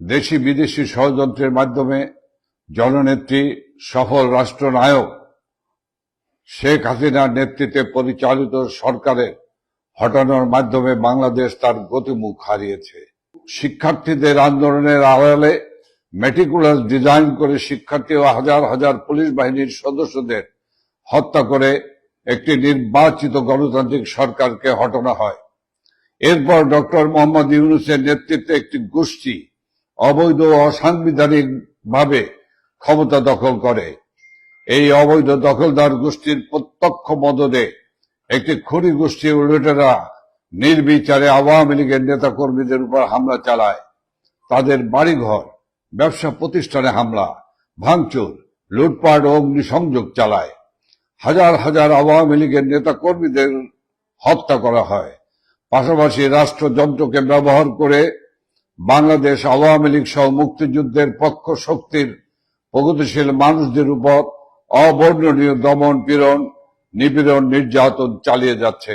দেশি বিদেশি ষড়যন্ত্রের মাধ্যমে জননেত্রী, সফল রাষ্ট্রনায়ক শেখ হাসিনার নেতৃত্বে পরিচালিত সরকারের হটানোর মাধ্যমে বাংলাদেশ তার গতিমুখ হারিয়েছে। শিক্ষার্থীদের আন্দোলনের আড়ালে মেটিকুলাস ডিজাইন করে শিক্ষার্থী ও হাজার হাজার পুলিশ বাহিনীর সদস্যদের হত্যা করে একটি নির্বাচিত গণতান্ত্রিক সরকারকে হটানো হয়। এরপর ডক্টর মোহাম্মদ ইউনুসের নেতৃত্বে একটি গোষ্ঠী অবৈধ অসাংবিধানিক ভাবে ক্ষমতা দখল করে। এই অবৈধ দখলদার গোষ্ঠীর প্রত্যক্ষ মদদে একটি খড়ি গোষ্ঠী উল্লেটেরা নির্বিচারে আওয়ামী লীগের নেতা কর্মীদের উপর হামলা চালায়। তাদের বাড়িঘর, ব্যবসা প্রতিষ্ঠানে হামলা, ভাঙচুর, লুটপাট অগ্নিসংযোগ চালায়। হাজার হাজার আওয়ামী লীগের নেতা কর্মীদের হত্যা করা হয়। পাশাপাশি রাষ্ট্রযন্ত্রকে ব্যবহার করে বাংলাদেশ আওয়ামী লীগ সহ মুক্তিযুদ্ধের পক্ষ শক্তির প্রগতিশীল মানুষদের উপর অবর্ণনীয় দমন পীড়ন, নিপীড়ন, নির্যাতন চালিয়ে যাচ্ছে।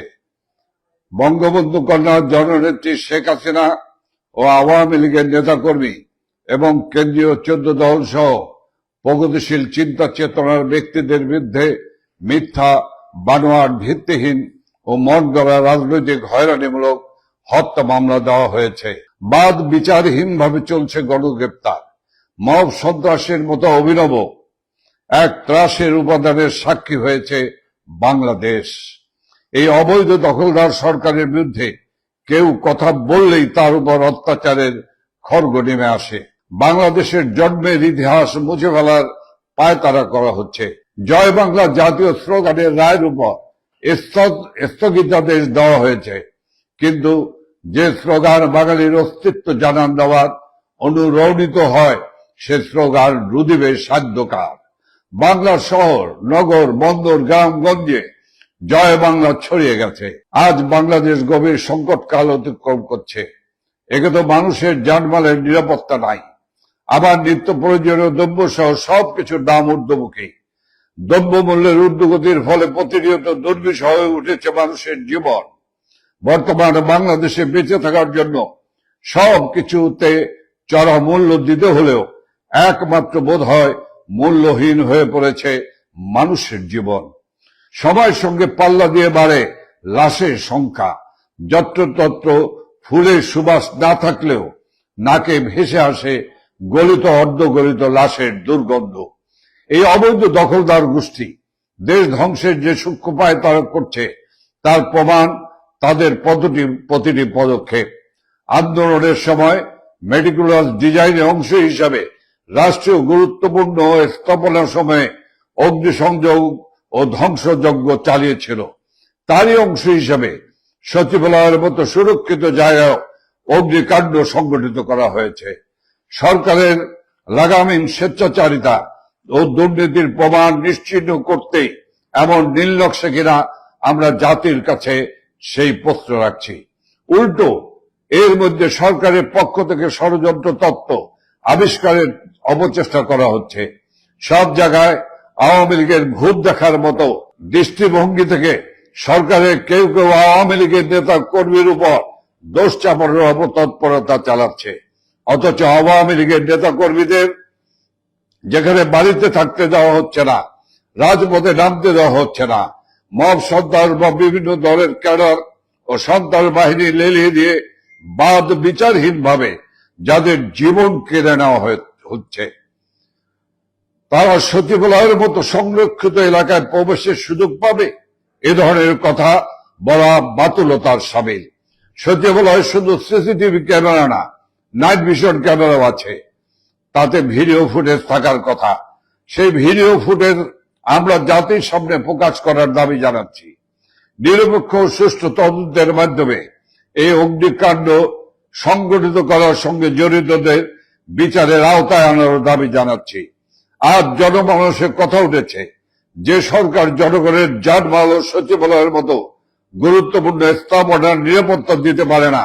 বঙ্গবন্ধু কন্যা জননেত্রী শেখ হাসিনা ও আওয়ামী লীগের নেতাকর্মী এবং কেন্দ্রীয় চোদ্দ দল সহ প্রগতিশীল চিন্তা চেতনার ব্যক্তিদের বিরুদ্ধে মিথ্যা বানোয়ার ভিত্তিহীন ও মন গড়া রাজনৈতিক হয়রানিমূলক হত্যা মামলা দেওয়া হয়েছে। বাদ বিচারহীন ভাবে চলছে গণগ্রেপ্তার। মব সন্ত্রাসের মতো অভিনব এক ত্রাসের উপাদানের সাক্ষী হয়েছে বাংলাদেশ। এই অবৈধ দখলদার সরকারের বিরুদ্ধে কেউ কথা বললেই তার উপর অত্যাচারের খড়গ নেমে আসে। বাংলাদেশের জন্মের ইতিহাস মুছে ফেলার পায়তারা করা হচ্ছে। জয় বাংলা জাতীয় স্লোগানের রায়ের উপর স্থগ- স্থগিতাদেশ দেওয়া হয়েছে। কিন্তু যে স্লোগান বাঙালির অস্তিত্ব জানান দেওয়ার, অনুরণিত হয়, সে স্লোগান রুদিবে সাধ্যকার। বাংলার শহর, নগর, বন্দর, গ্রামগঞ্জে জয় বাংলা ছড়িয়ে গেছে। আজ বাংলাদেশ গভীর সংকটকাল অতিক্রম করছে। একে তো মানুষের জানমালের নিরাপত্তা নাই। আবার নিত্য প্রয়োজনীয় দ্রব্য সহ সবকিছুর দাম ঊর্ধ্বমুখী। দ্রব্যমূল্যের ঊর্ধ্বগতির ফলে প্রতিনিয়ত দুর্বিষহ হয়ে উঠেছে মানুষের জীবন। বর্তমানে বাংলাদেশে বেঁচে থাকার জন্য সব কিছুতে চড়া মূল্য দিতে হলেও একমাত্র বোধ হয় মূল্যহীন হয়ে পড়েছে মানুষের জীবন। সময়ের সঙ্গে পাল্লা দিয়ে বাড়ে লাশের সংখ্যা। যত্রতত্র ফুলের সুবাস না থাকলেও নাকে ভেসে আসে গলিত অর্ধগলিত লাশের দুর্গন্ধ। এই অবৈধ দখলদার গোষ্ঠী দেশ ধ্বংসের যে সূক্ষ্মপায় তারা করছে, তার প্রমাণ তাদের পদ্ধতি প্রতিটি পদক্ষেপ। আন্দোলনের সময় মেডিকুলাস ডিজাইনের অংশ হিসাবে রাষ্ট্রীয় গুরুত্বপূর্ণ স্থাপনার সময়ে অগ্নিসংযোগ ও ধ্বংসযজ্ঞ চালিয়েছিল। তারই অংশ হিসাবে সচিবালয়ের মতো সুরক্ষিত জায়গায় অগ্নিকাণ্ড সংগঠিত করা হয়েছে। সরকারের লাগামহীন স্বেচ্ছাচারিতা ও দুর্নীতির প্রমাণ নিশ্চিহ্ন করতে এমন নীলনকশা কিনা আমরা জাতির কাছে সেই প্রশ্ন রাখছি। উল্টো, এর মধ্যে সরকারের পক্ষ থেকে ষড়যন্ত্র তত্ত্ব আবিষ্কারের অপচেষ্টা করা হচ্ছে। সব জায়গায় আওয়ামী লীগের ভূত দেখার মতো দৃষ্টিভঙ্গি থেকে সরকারের কেউ কেউ আওয়ামী লীগের নেতা কর্মীর উপর দোষ চাপানোর অপতৎপরতা চালাচ্ছে। অথচ আওয়ামী লীগের নেতা কর্মীদের যেখানে বাড়িতে থাকতে দেওয়া হচ্ছে না, রাজপথে নামতে দেওয়া হচ্ছে না। মব সন্ত্রাস বা বিভিন্ন দলের ক্যাডার ও সন্ত্রাস বাহিনী লেলিয়ে দিয়ে বাদ বিচারহীন ভাবে যাদের জীবন কেড়ে নেওয়া হচ্ছে। তারা সচিবালয়ের মতো সংরক্ষিত এলাকায় প্রবেশের সুযোগ পাবে, এ ধরনের কথা বলা বাতুলতার সামিল। সচিবালয়ে শুধু সিসিটিভি ক্যামেরা না, নাইট ভিশন ক্যামেরাও আছে। তাতে ভিডিও ফুটেজ থাকার কথা। সেই ভিডিও ফুটেজ আমরা জাতির সামনে প্রকাশ করার দাবি জানাচ্ছি। নিরপেক্ষ সুষ্ঠু তদন্তের মাধ্যমে এই অগ্নিকাণ্ড সংগঠিত করার সঙ্গে জড়িতদের বিচারের আওতায় আনার দাবি জানাচ্ছি। আজ জনমানসের কথা উঠেছে যে সরকার জনগণের জানমাল ও সচিবালয়ের মতো গুরুত্বপূর্ণ স্থাপনার নিরাপত্তা দিতে পারে না,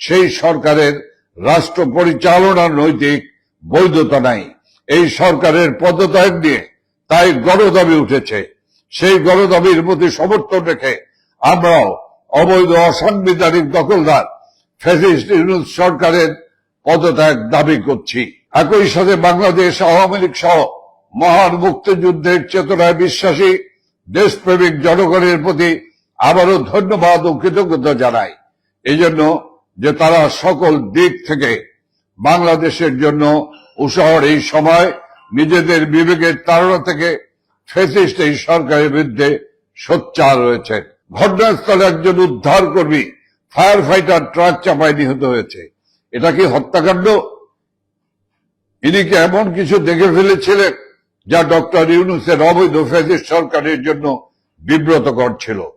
সেই সরকারের রাষ্ট্র পরিচালনার নৈতিক বৈধতা নাই। এই সরকারের পদত্যাগ নিয়ে তাই গণদাবি উঠেছে। সেই গণদাবির প্রতি সমর্থন রেখে আমরাও অবৈধ অসাংবিধানিক দখলদার ফ্যাসিস্ট ইউনুস সরকারের পদত্যাগ দাবি করছি। একই সাথে বাংলাদেশ, আওয়ামী লীগ সহ মহান মুক্তিযুদ্ধের চেতনায় বিশ্বাসী দেশপ্রেমিক জনগণের প্রতি আবারও ধন্যবাদ ও কৃতজ্ঞতা জানাই। এই জন্য যে তারা সকল দিক থেকে বাংলাদেশের জন্য উৎসাহর এই সময় নিজেদের বিবেকের তাড়না থেকে ফেসিস্ট এই সরকারের বিরুদ্ধে সোচ্চার রয়েছে। ঘটনাস্থলে একজন উদ্ধার কর্মী ফায়ার ফাইটার ট্রাক চাপায় নিহত হয়েছে। এটা কি হত্যাকাণ্ড? ইনি কি এমন কিছু দেখে ফেলেছিলেন যা ডক্টর ইউনুসের অবৈধ ফেসিস্ট সরকারের জন্য বিব্রতকর ছিল?